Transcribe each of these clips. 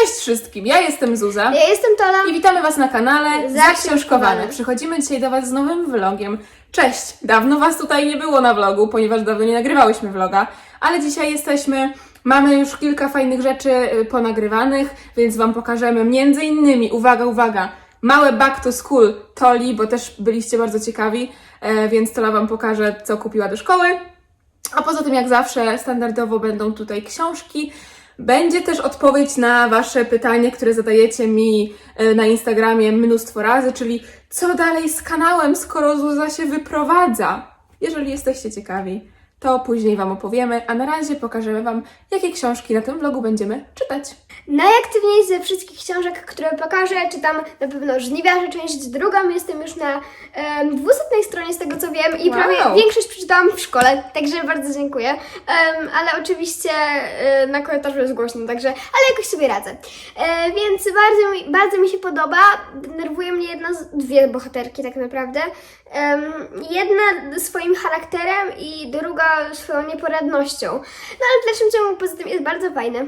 Cześć wszystkim, ja jestem Zuza Ja jestem Tola. i witamy Was na kanale Zaksiążkowane. Zaksiążkowane. Przychodzimy dzisiaj do Was z nowym vlogiem. Cześć! Dawno Was tutaj nie było na vlogu, ponieważ dawno nie nagrywałyśmy vloga, ale dzisiaj jesteśmy, mamy już kilka fajnych rzeczy y, ponagrywanych, więc Wam pokażemy między innymi, uwaga, uwaga, małe back to school Toli, bo też byliście bardzo ciekawi, e, więc Tola Wam pokaże, co kupiła do szkoły. A poza tym, jak zawsze, standardowo będą tutaj książki. Będzie też odpowiedź na Wasze pytanie, które zadajecie mi e, na Instagramie mnóstwo razy, czyli co dalej z kanałem, skoro Zuza się wyprowadza? Jeżeli jesteście ciekawi, to później Wam opowiemy, a na razie pokażemy Wam, jakie książki na tym vlogu będziemy czytać. Najaktywniej ze wszystkich książek, które pokażę, czytam na pewno Żniwiarze, część drugą. Jestem już na um, 200 stronie z tego co wiem i Wow. prawie większość przeczytałam w szkole, także bardzo dziękuję. Em, ale oczywiście e, na korytarzu jest głośno, także, ale jakoś sobie radzę. E, więc bardzo mi, bardzo mi się podoba. Denerwuje mnie jedna z dwie bohaterki tak naprawdę. Em, jedna swoim charakterem i druga swoją nieporadnością. No ale w dalszym ciągu poza tym jest bardzo fajne.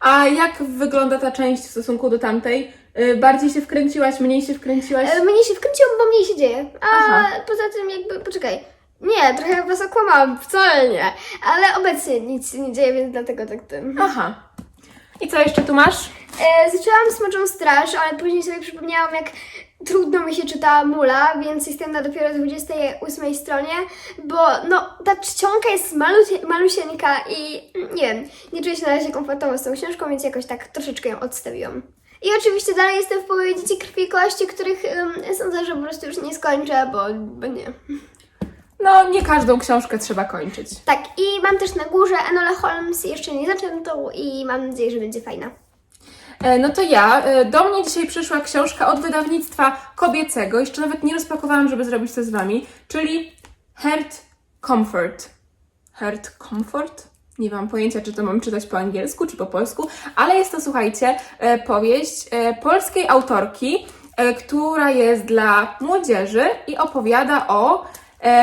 A jak wygląda ta część w stosunku do tamtej? Y, Bardziej się wkręciłaś, mniej się wkręciłaś? E, Mnie się wkręciło, bo mniej się dzieje. A Aha. poza tym jakby, poczekaj. Nie, trochę was okłamałam, wcale nie. Ale obecnie nic się nie dzieje, więc dlatego tak tym. Aha. I co jeszcze tu masz? E, zaczęłam Smoczą Straż, ale później sobie przypomniałam, jak trudno mi się czyta Mula, więc jestem na dopiero 28 stronie, bo no, ta czcionka jest malucie, malusieńka i nie wiem, nie czuję się na razie komfortowo z tą książką, więc jakoś tak troszeczkę ją odstawiłam. I oczywiście dalej jestem w połowie Dzieci Krwi i Kości, których sądzę, że po prostu już nie skończę, bo, bo nie. No, nie każdą książkę trzeba kończyć. Tak, i mam też na górze Enola Holmes, jeszcze nie zaczętą i mam nadzieję, że będzie fajna. E, No to ja. e, Do mnie dzisiaj przyszła książka od wydawnictwa kobiecego. Jeszcze nawet nie rozpakowałam, żeby zrobić to z Wami. Czyli Heart Comfort. Heart Comfort? Nie mam pojęcia, czy to mam czytać po angielsku, czy po polsku, ale jest to, słuchajcie, e, powieść polskiej autorki, która jest dla młodzieży i opowiada o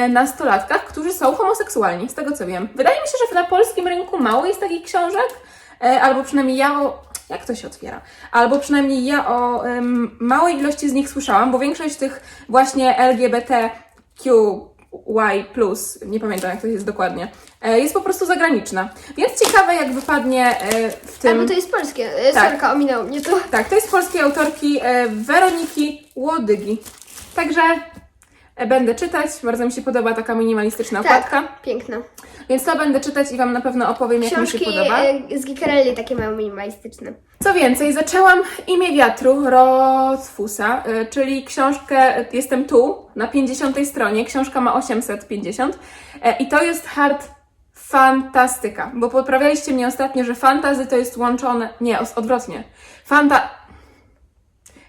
nastolatkach, którzy są homoseksualni, z tego co wiem. Wydaje mi się, że na polskim rynku mało jest takich książek, albo przynajmniej ja. Jak to się otwiera? Albo przynajmniej ja o małej ilości z nich słyszałam, bo większość tych właśnie LGBTQY+, nie pamiętam jak to jest dokładnie, e, jest po prostu zagraniczna. Więc ciekawe jak wypadnie e, w tym... Albo to jest polskie. E, Tak. Sorka, ominęło mnie to. Tak, to jest polskiej autorki e, Weroniki Łodygi. Także będę czytać, bardzo mi się podoba taka minimalistyczna Tak. okładka, Piękna. więc to będę czytać i Wam na pewno opowiem, jak mi Książki się podoba. e, z Gikerelli takie mają minimalistyczne. Co więcej, zaczęłam Imię Wiatru Rothfusa, y, czyli książkę Jestem tu, na 50 stronie. Książka ma 850 e, i to jest hard fantastyka, bo poprawialiście mnie ostatnio, że fantazy to jest łączone... Nie, odwrotnie. Fanta...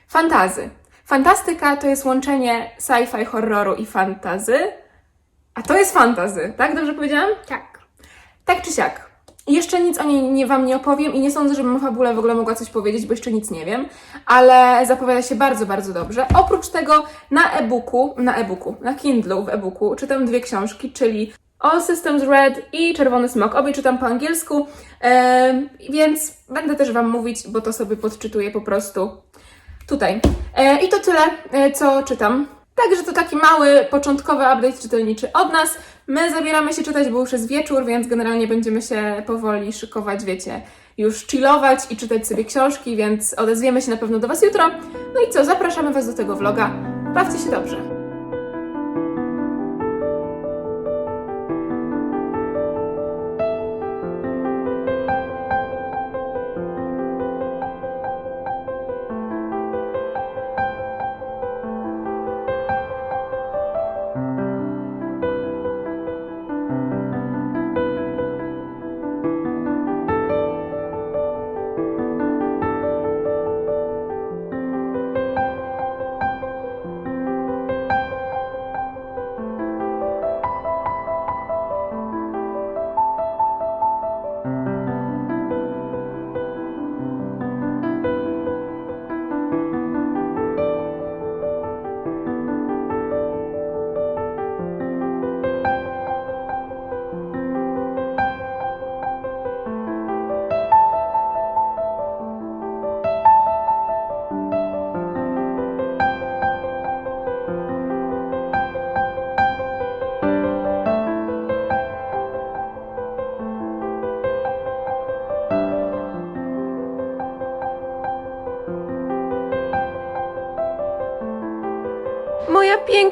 Fantazy. Fantastyka to jest łączenie sci-fi, horroru i fantazy, a to jest fantazy, tak? Dobrze powiedziałam? Tak. Tak czy siak. Jeszcze nic o niej nie, Wam nie opowiem i nie sądzę, żebym o fabule w ogóle mogła coś powiedzieć, bo jeszcze nic nie wiem, ale zapowiada się bardzo, bardzo dobrze. Oprócz tego na e-booku, na e-booku, na Kindle w e-booku czytam dwie książki, czyli All Systems Red i Czerwony Smok. Obie czytam po angielsku, em, więc będę też Wam mówić, bo to sobie podczytuję po prostu tutaj. E, I to tyle, e, co czytam. Także to taki mały, początkowy update czytelniczy od nas. My zabieramy się czytać, bo już jest wieczór, więc generalnie będziemy się powoli szykować, wiecie, już chillować i czytać sobie książki, więc odezwiemy się na pewno do Was jutro. No i co, zapraszamy Was do tego vloga. Bawcie się dobrze.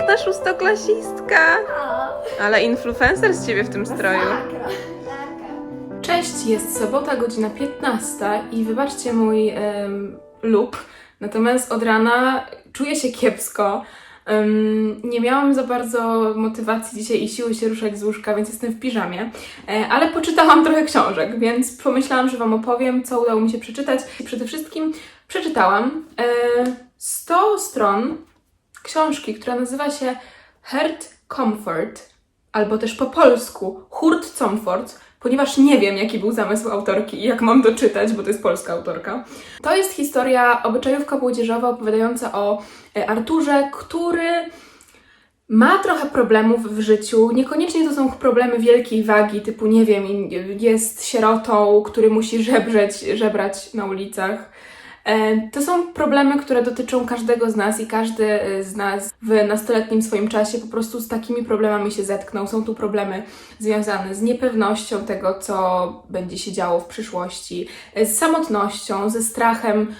Piękna szóstoklasistka. Ale influencer z ciebie w tym stroju. Cześć, jest sobota, godzina 15 i wybaczcie mój look, natomiast od rana czuję się kiepsko. Em, nie miałam za bardzo motywacji dzisiaj i siły się ruszać z łóżka, więc jestem w piżamie, e, ale poczytałam trochę książek, więc pomyślałam, że Wam opowiem, co udało mi się przeczytać. I przede wszystkim przeczytałam e, 100 stron książki, która nazywa się Heart Comfort, albo też po polsku Hurt Comfort, ponieważ nie wiem, jaki był zamysł autorki i jak mam doczytać, bo to jest polska autorka. To jest historia obyczajówka młodzieżowa opowiadająca o e, Arturze, który ma trochę problemów w życiu. Niekoniecznie to są problemy wielkiej wagi, typu nie wiem, jest sierotą, który musi żebrzeć, żebrać na ulicach. E, To są problemy, które dotyczą każdego z nas i każdy e, z nas w nastoletnim swoim czasie po prostu z takimi problemami się zetknął. Są tu problemy związane z niepewnością tego, co będzie się działo w przyszłości, e, z samotnością, ze strachem,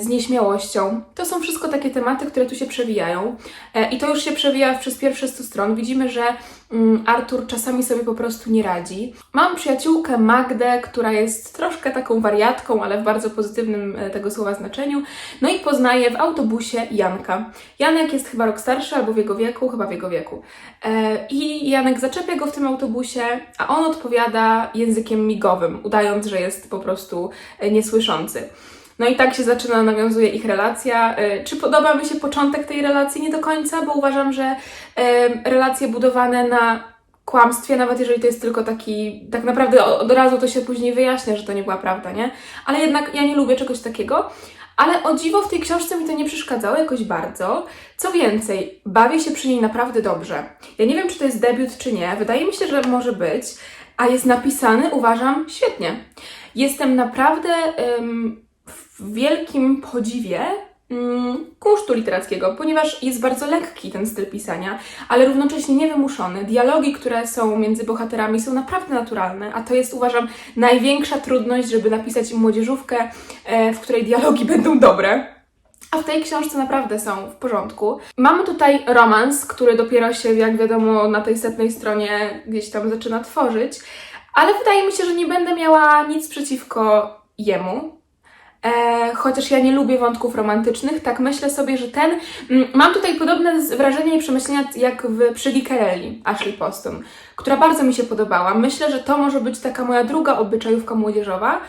z nieśmiałością. To są wszystko takie tematy, które tu się przewijają. E, I to już się przewija przez pierwsze 100 stron. Widzimy, że mm, Artur czasami sobie po prostu nie radzi. Mam przyjaciółkę Magdę, która jest troszkę taką wariatką, ale w bardzo pozytywnym e, tego słowa znaczeniu. No i poznaje w autobusie Janka. Janek jest chyba rok starszy albo w jego wieku, chyba w jego wieku. E, I Janek zaczepia go w tym autobusie, a on odpowiada językiem migowym, udając, że jest po prostu e, niesłyszący. No i tak się zaczyna, nawiązuje ich relacja. E, Czy podoba mi się początek tej relacji? Nie do końca, bo uważam, że e, relacje budowane na kłamstwie, nawet jeżeli to jest tylko taki, tak naprawdę od razu to się później wyjaśnia, że to nie była prawda, nie? Ale jednak ja nie lubię czegoś takiego. Ale o dziwo w tej książce mi to nie przeszkadzało jakoś bardzo. Co więcej, bawię się przy niej naprawdę dobrze. Ja nie wiem, czy to jest debiut, czy nie. Wydaje mi się, że może być, a jest napisany, uważam, świetnie. Jestem naprawdę em, w wielkim podziwie mm, kunsztu literackiego, ponieważ jest bardzo lekki ten styl pisania, ale równocześnie niewymuszony. Dialogi, które są między bohaterami są naprawdę naturalne, a to jest uważam największa trudność, żeby napisać młodzieżówkę, e, w której dialogi będą dobre. A w tej książce naprawdę są w porządku. Mamy tutaj romans, który dopiero się, jak wiadomo, na tej setnej stronie gdzieś tam zaczyna tworzyć, ale wydaje mi się, że nie będę miała nic przeciwko jemu. E, chociaż ja nie lubię wątków romantycznych, tak myślę sobie, że ten. Mm, mam tutaj podobne wrażenia i przemyślenia jak w przy Carelli, Ashley Poston, która bardzo mi się podobała. Myślę, że to może być taka moja druga obyczajówka młodzieżowa.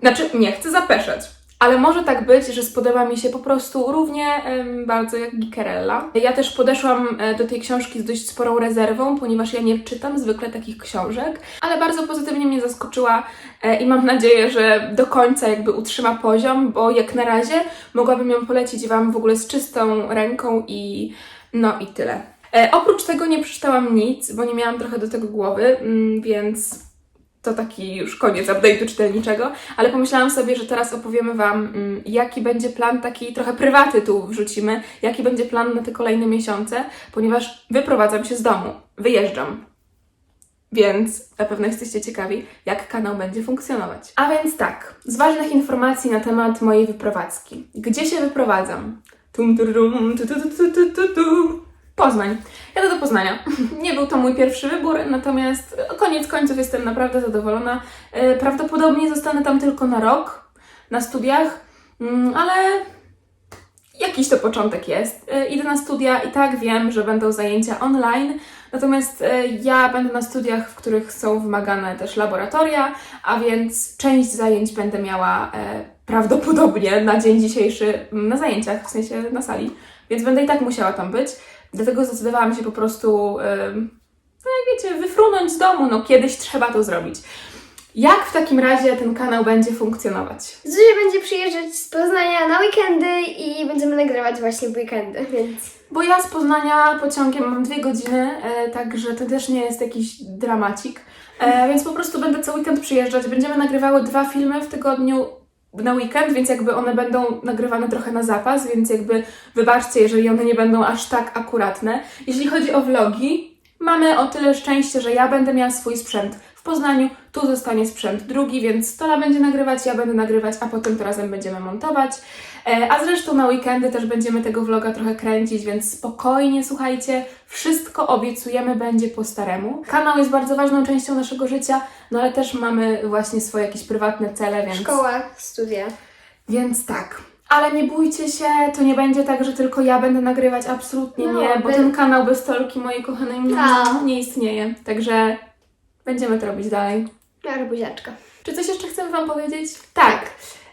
Znaczy, nie chcę zapeszać. Ale może tak być, że spodoba mi się po prostu równie em, bardzo jak Gikerella. Ja też podeszłam e, do tej książki z dość sporą rezerwą, ponieważ ja nie czytam zwykle takich książek, ale bardzo pozytywnie mnie zaskoczyła e, i mam nadzieję, że do końca jakby utrzyma poziom, bo jak na razie mogłabym ją polecić Wam w ogóle z czystą ręką i no i tyle. E, oprócz tego nie przeczytałam nic, bo nie miałam trochę do tego głowy, mm, więc to taki już koniec update'u czytelniczego, ale pomyślałam sobie, że teraz opowiemy Wam, mm, jaki będzie plan, taki trochę prywaty tu wrzucimy, jaki będzie plan na te kolejne miesiące, ponieważ wyprowadzam się z domu, wyjeżdżam. Więc na pewno jesteście ciekawi, jak kanał będzie funkcjonować. A więc tak, z ważnych informacji na temat mojej wyprowadzki. Gdzie się wyprowadzam? Tum, turum, tu, tu, tu, tu, tu. Poznań. Jadę do Poznania. Nie był to mój pierwszy wybór, natomiast koniec końców jestem naprawdę zadowolona. E, Prawdopodobnie zostanę tam tylko na rok na studiach, mm, ale jakiś to początek jest. E, Idę na studia i tak wiem, że będą zajęcia online, natomiast e, ja będę na studiach, w których są wymagane też laboratoria, a więc część zajęć będę miała prawdopodobnie na dzień dzisiejszy mm, na zajęciach, w sensie na sali, więc będę i tak musiała tam być. Dlatego zdecydowałam się po prostu, no jak wiecie, wyfrunąć z domu. No kiedyś trzeba to zrobić. Jak w takim razie ten kanał będzie funkcjonować? Zuzia będzie przyjeżdżać z Poznania na weekendy i będziemy nagrywać właśnie w weekendy, więc... Bo ja z Poznania pociągiem mam dwie godziny, e, także to też nie jest jakiś dramacik. E, więc po prostu będę co weekend przyjeżdżać. Będziemy nagrywały dwa filmy w tygodniu na weekend, więc jakby one będą nagrywane trochę na zapas, więc jakby wybaczcie, jeżeli one nie będą aż tak akuratne. Jeśli chodzi o vlogi, Mamy o tyle szczęście, że ja będę miała swój sprzęt w Poznaniu, tu zostanie sprzęt drugi, więc Tola będzie nagrywać, ja będę nagrywać, a potem to razem będziemy montować. E, A zresztą na weekendy też będziemy tego vloga trochę kręcić, więc spokojnie słuchajcie, wszystko obiecujemy będzie po staremu. Kanał jest bardzo ważną częścią naszego życia, no ale też mamy właśnie swoje jakieś prywatne cele, więc... Szkoła, studia. Więc tak. Ale nie bójcie się, to nie będzie tak, że tylko ja będę nagrywać, absolutnie No, nie, bo by- ten kanał bez Tolki mojej kochanej nie, Tak. nie istnieje. Także będziemy to robić dalej. Biorę buziaczka. Czy coś jeszcze chcemy Wam powiedzieć? Tak.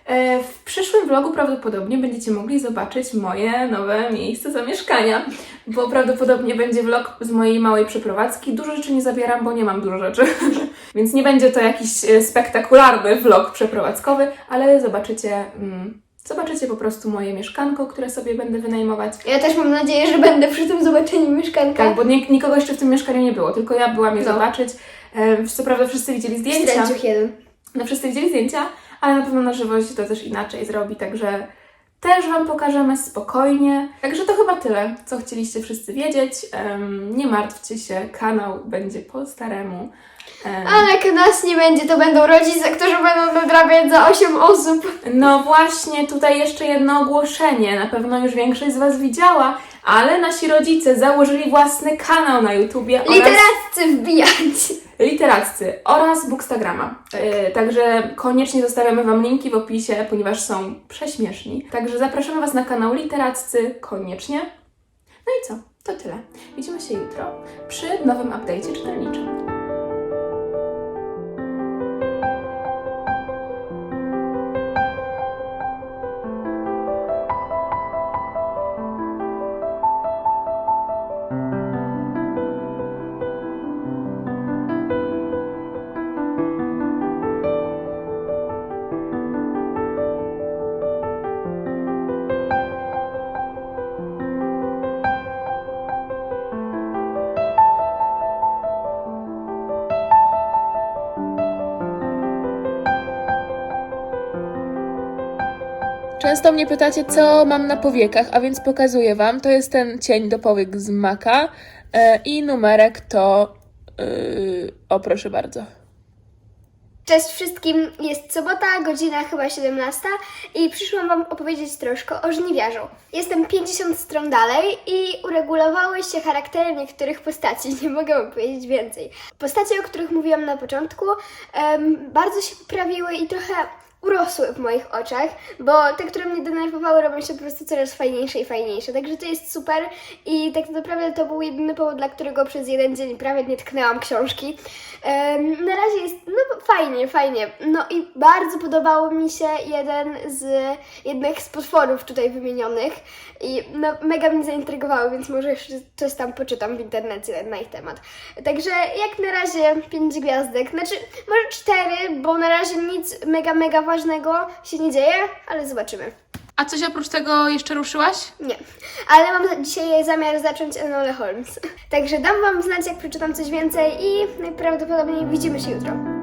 E, W przyszłym vlogu prawdopodobnie będziecie mogli zobaczyć moje nowe miejsce zamieszkania, bo prawdopodobnie będzie vlog z mojej małej przeprowadzki. Dużo rzeczy nie zabieram, bo nie mam dużo rzeczy, więc nie będzie to jakiś e, spektakularny vlog przeprowadzkowy, ale zobaczycie, mm, zobaczycie po prostu moje mieszkanko, które sobie będę wynajmować. Ja też mam nadzieję, że będę przy tym zobaczeniu mieszkanka. Tak, bo nie, nikogo jeszcze w tym mieszkaniu nie było, tylko ja byłam je No. zobaczyć. E, Co prawda wszyscy widzieli zdjęcia. Stręciuch jeden. No wszyscy widzieli zdjęcia, ale na pewno na żywo się to też inaczej zrobi, także też Wam pokażemy spokojnie. Także to chyba tyle, co chcieliście wszyscy wiedzieć. Em, nie martwcie się, kanał będzie po staremu. Em, Ale jak nas nie będzie, to będą rodzice, którzy będą nadrabiać za 8 osób. No właśnie, tutaj jeszcze jedno ogłoszenie. Na pewno już większość z Was widziała, ale nasi rodzice założyli własny kanał na YouTubie oraz... Literaccy wbijać. Literaccy oraz Bookstagrama. E, także koniecznie zostawiamy Wam linki w opisie, ponieważ są prześmieszni. Także zapraszamy Was na kanał Literaccy koniecznie. No i co? To tyle. Widzimy się jutro przy nowym update'cie czytelniczym. Często mnie pytacie, co mam na powiekach, a więc pokazuję Wam. To jest ten cień do powiek z Maka e, i numerek to... Yy, o, proszę bardzo. Cześć wszystkim, jest sobota, godzina chyba 17 i przyszłam Wam opowiedzieć troszkę o żniwiarzu. Jestem 50 stron dalej i uregulowały się charaktery niektórych postaci, nie mogę Wam powiedzieć więcej. Postacie, o których mówiłam na początku, bardzo się poprawiły i trochę urosły w moich oczach, bo te, które mnie denerwowały, robią się po prostu coraz fajniejsze i fajniejsze. Także to jest super i tak naprawdę to był jedyny powód, dla którego przez jeden dzień prawie nie tknęłam książki. Em, na razie jest, no fajnie, fajnie. No i bardzo podobało mi się jeden z, jednych z potworów tutaj wymienionych i no, mega mnie zaintrygowały, więc może jeszcze coś tam poczytam w internecie na ich temat. Także jak na razie 5 gwiazdek, znaczy może 4, bo na razie nic mega, mega ważnego się nie dzieje, ale zobaczymy. A coś oprócz tego jeszcze ruszyłaś? Nie, ale mam dzisiaj zamiar zacząć Enole Holmes. Także dam Wam znać, jak przeczytam coś więcej i najprawdopodobniej widzimy się jutro.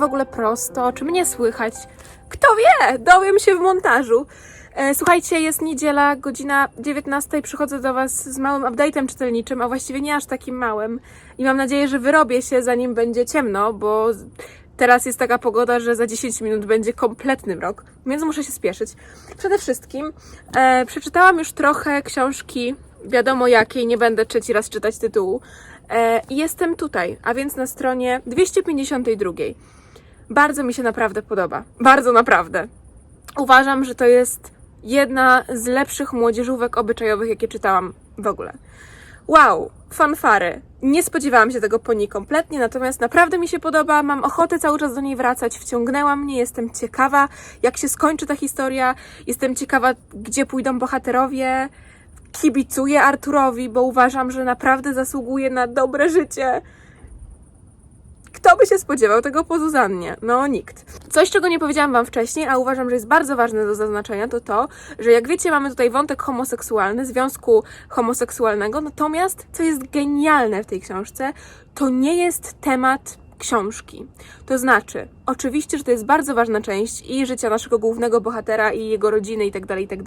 W ogóle prosto? Czy mnie słychać? Kto wie? Dowiem się w montażu. E, Słuchajcie, jest niedziela, godzina 19. Przychodzę do Was z małym update'em czytelniczym, a właściwie nie aż takim małym. I mam nadzieję, że wyrobię się zanim będzie ciemno, bo teraz jest taka pogoda, że za 10 minut będzie kompletny mrok, więc muszę się spieszyć. Przede wszystkim e, przeczytałam już trochę książki, wiadomo jakiej, nie będę trzeci raz czytać tytułu. E, jestem tutaj, a więc na stronie 252. Bardzo mi się naprawdę podoba. Bardzo naprawdę. Uważam, że to jest jedna z lepszych młodzieżówek obyczajowych, jakie czytałam w ogóle. Wow, fanfary. Nie spodziewałam się tego po niej kompletnie, natomiast naprawdę mi się podoba. Mam ochotę cały czas do niej wracać. Wciągnęła mnie, jestem ciekawa, jak się skończy ta historia. Jestem ciekawa, gdzie pójdą bohaterowie. Kibicuję Arturowi, bo uważam, że naprawdę zasługuje na dobre życie. Kto by się spodziewał tego po Zuzannie? No nikt. Coś, czego nie powiedziałam Wam wcześniej, a uważam, że jest bardzo ważne do zaznaczenia, to to, że jak wiecie, mamy tutaj wątek homoseksualny, związku homoseksualnego, natomiast, co jest genialne w tej książce, to nie jest temat książki. To znaczy, oczywiście, że to jest bardzo ważna część i życia naszego głównego bohatera i jego rodziny i tak dalej, i tak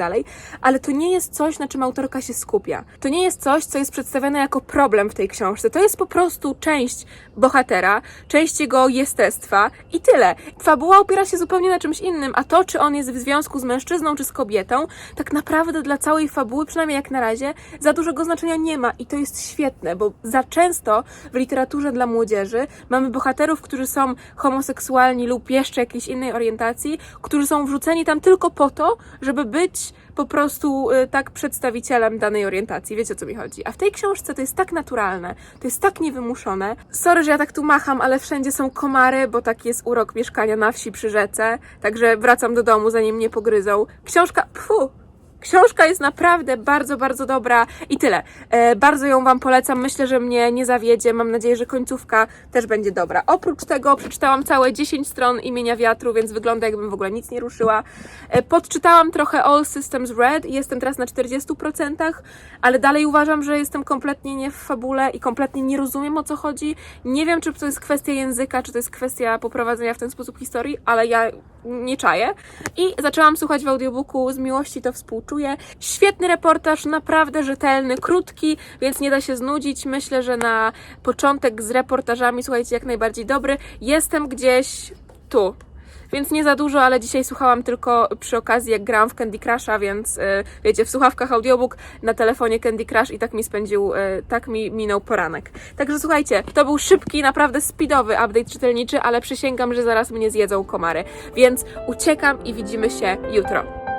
ale to nie jest coś, na czym autorka się skupia. To nie jest coś, co jest przedstawiane jako problem w tej książce. To jest po prostu część bohatera, część jego jestestwa i tyle. Fabuła opiera się zupełnie na czymś innym, a to, czy on jest w związku z mężczyzną czy z kobietą, tak naprawdę dla całej fabuły, przynajmniej jak na razie, za dużego znaczenia nie ma i to jest świetne, bo za często w literaturze dla młodzieży mamy bohaterów, którzy są homoseksualni lub jeszcze jakiejś innej orientacji, którzy są wrzuceni tam tylko po to, żeby być po prostu y, tak przedstawicielem danej orientacji. Wiecie o co mi chodzi. A w tej książce to jest tak naturalne, to jest tak niewymuszone. Sorry, że ja tak tu macham, ale wszędzie są komary, bo taki jest urok mieszkania na wsi przy rzece. Także wracam do domu, zanim mnie pogryzą. Książka, pfu, Książka jest naprawdę bardzo, bardzo dobra i tyle. E, bardzo ją Wam polecam. Myślę, że mnie nie zawiedzie. Mam nadzieję, że końcówka też będzie dobra. Oprócz tego przeczytałam całe 10 stron imienia wiatru, więc wygląda jakbym w ogóle nic nie ruszyła. E, podczytałam trochę All Systems Red i jestem teraz na 40%, ale dalej uważam, że jestem kompletnie nie w fabule i kompletnie nie rozumiem o co chodzi. Nie wiem, czy to jest kwestia języka, czy to jest kwestia poprowadzenia w ten sposób historii, ale ja nie czaję. I zaczęłam słuchać w audiobooku z miłości to współczuję. Świetny reportaż, naprawdę rzetelny, krótki, więc nie da się znudzić. Myślę, że na początek z reportażami, słuchajcie, jak najbardziej dobry. Jestem gdzieś tu. Więc nie za dużo, ale dzisiaj słuchałam tylko przy okazji, jak grałam w Candy Crusha, więc y, wiecie, w słuchawkach audiobook, na telefonie Candy Crush i tak mi spędził, y, tak mi minął poranek. Także słuchajcie, to był szybki, naprawdę speedowy update czytelniczy, ale przysięgam, że zaraz mnie zjedzą komary. Więc uciekam i widzimy się jutro.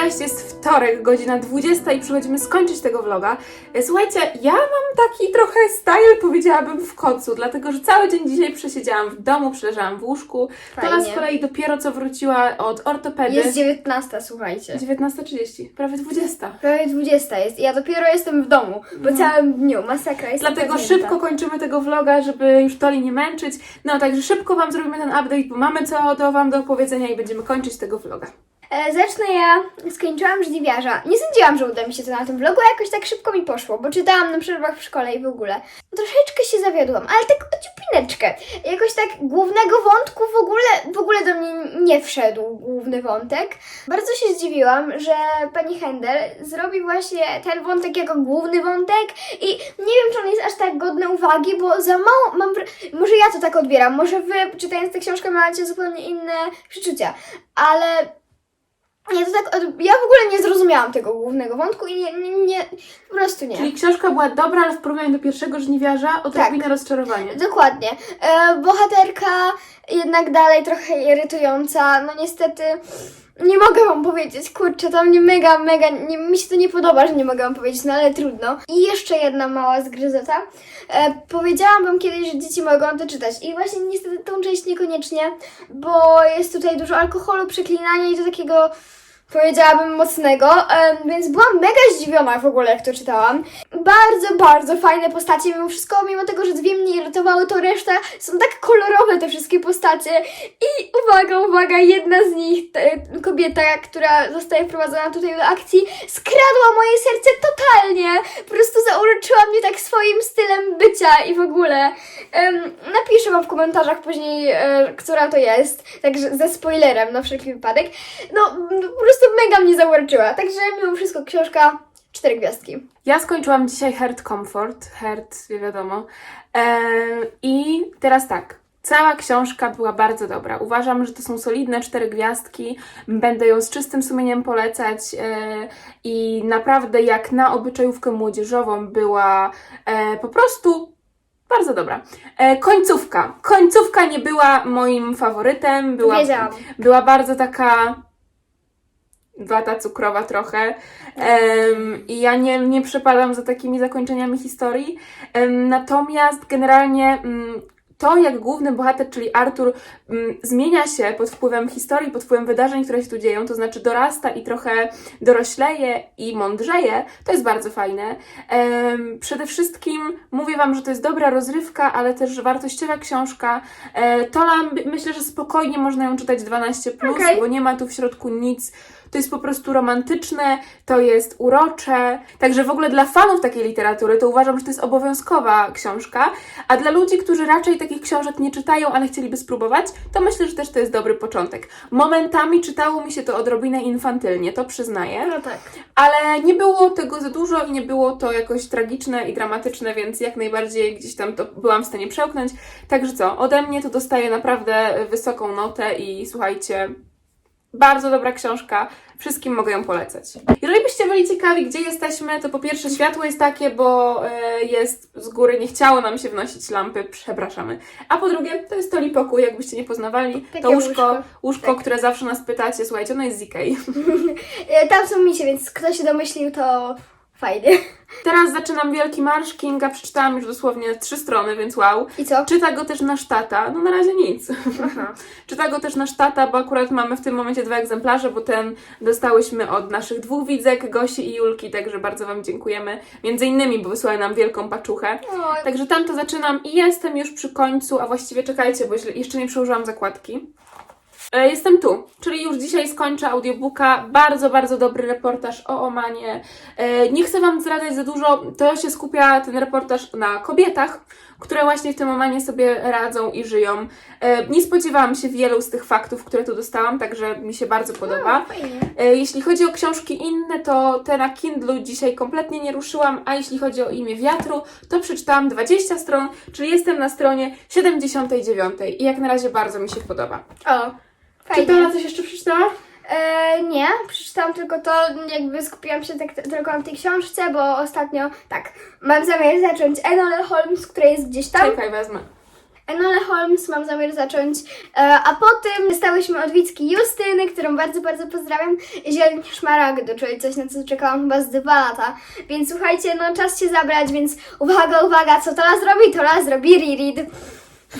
Cześć, jest wtorek, godzina 20 i przychodzimy skończyć tego vloga. E, Słuchajcie, ja mam taki trochę style, powiedziałabym, w kocu, dlatego że cały dzień dzisiaj przesiedziałam w domu, przeleżałam w łóżku. Tola z Fajnie. kolei dopiero co wróciła od ortopedy. Jest 19, słuchajcie. 19.30, prawie 20. Prawie 20 jest. Ja dopiero jestem w domu, po całym dniu. Masakra jest. No. Dlatego szybko kończymy tego vloga, żeby już Toli nie męczyć. No także szybko Wam zrobimy ten update, bo mamy co do Wam do opowiedzenia i będziemy kończyć tego vloga. E, zacznę ja. Skończyłam żliwiarza. Nie sądziłam, że uda mi się to na tym vlogu, a jakoś tak szybko mi poszło, bo czytałam na przerwach w szkole i w ogóle. Troszeczkę się zawiodłam, ale tak o ciupineczkę. Jakoś tak głównego wątku w ogóle, w ogóle do mnie nie wszedł główny wątek. Bardzo się zdziwiłam, że pani Hender zrobi właśnie ten wątek jako główny wątek i nie wiem, czy on jest aż tak godny uwagi, bo za mało mam... Może ja to tak odbieram, może wy czytając tę książkę macie zupełnie inne przeczucia, ale Ja to tak, od- ja w ogóle nie zrozumiałam tego głównego wątku i nie, nie, nie po prostu nie. Czyli książka była dobra, ale w porównaniu do pierwszego żniwiarza odrobinę rozczarowanie. Dokładnie. E, bohaterka jednak dalej trochę irytująca. No niestety nie mogę wam powiedzieć, kurczę, to mnie mega, mega, nie, mi się to nie podoba, że nie mogę wam powiedzieć, no ale trudno. I jeszcze jedna mała zgryzota. E, powiedziałam wam kiedyś, że dzieci mogą to czytać i właśnie niestety tą część niekoniecznie, bo jest tutaj dużo alkoholu, przeklinania i to takiego powiedziałabym mocnego, więc byłam mega zdziwiona w ogóle, jak to czytałam. Bardzo, bardzo fajne postacie, mimo wszystko, mimo tego, że dwie mnie irytowały, to reszta są tak kolorowe te wszystkie postacie. I uwaga, uwaga, jedna z nich, te, kobieta, która zostaje wprowadzona tutaj do akcji, skradła moje serce totalnie. Po prostu zauroczyła mnie tak swoim stylem bycia i w ogóle. Em, napiszę wam w komentarzach później, e, która to jest, także ze spoilerem na wszelki wypadek. No, po prostu mega mnie zauroczyła. Także mimo wszystko książka cztery gwiazdki. Ja skończyłam dzisiaj Heart Comfort, Heart, wiadomo. Eee, I teraz tak. Cała książka była bardzo dobra. Uważam, że to są solidne cztery gwiazdki. Będę ją z czystym sumieniem polecać e, i naprawdę jak na obyczajówkę młodzieżową była e, po prostu bardzo dobra. E, końcówka. Końcówka nie była moim faworytem. Była, Wiedziałam. była bardzo taka wata cukrowa trochę Em, i ja nie, nie przepadam za takimi zakończeniami historii. Em, natomiast generalnie mm, to, jak główny bohater, czyli Artur, mm, zmienia się pod wpływem historii, pod wpływem wydarzeń, które się tu dzieją, to znaczy dorasta i trochę dorośleje i mądrzeje, to jest bardzo fajne. Przede wszystkim mówię Wam, że to jest dobra rozrywka, ale też wartościowa książka. E, Tola, myślę, że spokojnie można ją czytać 12+, Okej. bo nie ma tu w środku nic to jest po prostu romantyczne, to jest urocze. Także w ogóle dla fanów takiej literatury to uważam, że to jest obowiązkowa książka, a dla ludzi, którzy raczej takich książek nie czytają, ale chcieliby spróbować, to myślę, że też to jest dobry początek. Momentami czytało mi się to odrobinę infantylnie, to przyznaję, No tak. ale nie było tego za dużo i nie było to jakoś tragiczne i dramatyczne, więc jak najbardziej gdzieś tam to byłam w stanie przełknąć. Także co, ode mnie to dostaję naprawdę wysoką notę i słuchajcie, bardzo dobra książka. Wszystkim mogę ją polecać. Jeżeli byście byli ciekawi, gdzie jesteśmy, to po pierwsze światło jest takie, bo e, jest z góry, nie chciało nam się wnosić lampy, przepraszamy. A po drugie, to jest Toli pokój, jakbyście nie poznawali. Takie to łóżko, łóżko. łóżko które zawsze nas pytacie, słuchajcie, ono jest z Ikei. E, Tam są misie, więc kto się domyślił, to fajnie. Teraz zaczynam Wielki Marsz Kinga, przeczytałam już dosłownie trzy strony, więc wow. I co? Czyta go też nasz tata, no na razie nic. Aha. Czyta go też nasz tata, bo akurat mamy w tym momencie dwa egzemplarze, bo ten dostałyśmy od naszych dwóch widzek, Gosi i Julki, także bardzo Wam dziękujemy. Między innymi, bo wysłały nam wielką paczuchę. O, Także tam to zaczynam i jestem już przy końcu, a właściwie czekajcie, bo jeszcze nie przełożyłam zakładki. E, Jestem tu, czyli już dzisiaj skończę audiobooka. Bardzo, bardzo dobry reportaż o Omanie. E, Nie chcę Wam zdradzać za dużo, to się skupia ten reportaż na kobietach, które właśnie w tym Omanie sobie radzą i żyją. E, Nie spodziewałam się wielu z tych faktów, które tu dostałam, także mi się bardzo podoba. Jeśli chodzi o książki inne, to te na Kindlu dzisiaj kompletnie nie ruszyłam, a jeśli chodzi o imię wiatru, to przeczytałam 20 stron, czyli jestem na stronie 79 i jak na razie bardzo mi się podoba. O, Czy fajnie. Tola coś jeszcze przeczytała? E, nie, przeczytałam tylko to, jakby skupiłam się tak, tylko na tej książce, bo ostatnio, tak, mam zamiar zacząć Enola Holmes, która jest gdzieś tam. Czekaj, wezmę. Enola Holmes mam zamiar zacząć, e, a potem dostałyśmy od Wicki Justyny, którą bardzo, bardzo pozdrawiam, Zieleń Szmaragdu, czyli coś, na co czekałam chyba z dwa lata. Więc słuchajcie, no czas się zabrać, więc uwaga, uwaga, co Tola zrobi? Tola zrobi reread.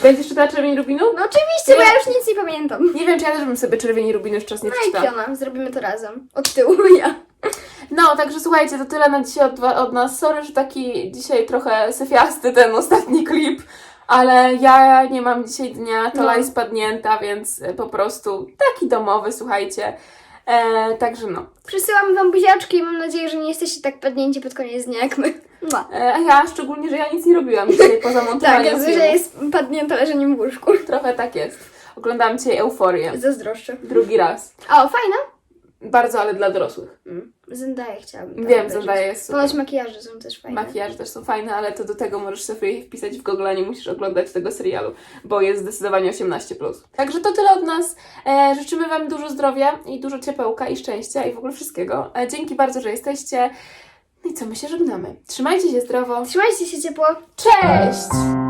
Będziesz czytała Czerwieni Rubinu? No oczywiście, bo ja już nic nie pamiętam. Nie wiem, czy ja też bym sobie Czerwieni Rubinu jeszcze czas nie No i przeczytała. piona, zrobimy to razem. Od tyłu, ja. No, także słuchajcie, to tyle na dzisiaj od, od nas. Sorry, że taki dzisiaj trochę syfiasty ten ostatni klip, ale ja nie mam dzisiaj dnia, Tola No. jest spadnięta, więc po prostu taki domowy, słuchajcie. E, także no. Przesyłam wam buziaczki i mam nadzieję, że nie jesteście tak padnięci pod koniec dnia jak my. No. E, a ja szczególnie, że ja nic nie robiłam dzisiaj poza Tak, montowaniem filmów. że jest padnięta leżeniem w łóżku. Trochę tak jest. Oglądałam dzisiaj Euforię. Zazdroszczę. Drugi raz. O, fajna. Bardzo, ale dla dorosłych. Mm. Zendaya chciałabym. tam Wiem, obejrzeć. Zendaya jest super. Ponoć makijaże są też fajne. Makijaże też są fajne, ale to do tego możesz sobie wpisać w Google, a nie musisz oglądać tego serialu, bo jest zdecydowanie 18+. Także to tyle od nas. E, życzymy Wam dużo zdrowia i dużo ciepełka i szczęścia i w ogóle wszystkiego. E, dzięki bardzo, że jesteście. No i co, my się żegnamy. Trzymajcie się zdrowo. Trzymajcie się ciepło. Cześć!